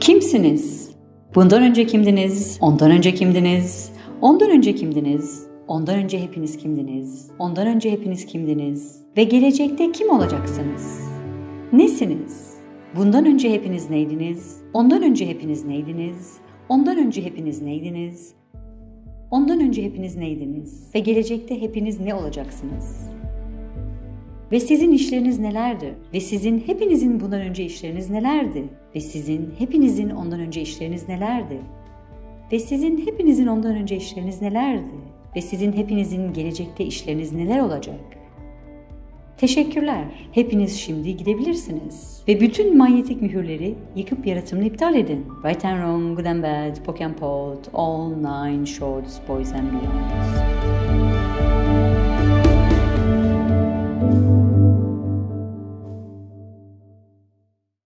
Kimsiniz? Bundan önce kimdiniz? Ondan önce kimdiniz? Ondan önce kimdiniz? Ondan önce hepiniz kimdiniz? Ondan önce hepiniz kimdiniz? Ve gelecekte kim olacaksınız? Nesiniz? Bundan önce hepiniz neydiniz? Ondan önce hepiniz neydiniz? Ondan önce hepiniz neydiniz? Ondan önce hepiniz neydiniz? Ve gelecekte hepiniz ne olacaksınız? Ve sizin işleriniz nelerdi? Ve sizin hepinizin bundan önce işleriniz nelerdi? Ve sizin hepinizin ondan önce işleriniz nelerdi? Ve sizin hepinizin ondan önce işleriniz nelerdi? Ve sizin hepinizin gelecekte işleriniz neler olacak? Teşekkürler. Hepiniz şimdi gidebilirsiniz. Ve bütün manyetik mühürleri yıkıp yaratımını iptal edin. Right and wrong, good and bad, poke and pot, all nine shorts, boys and beyonds.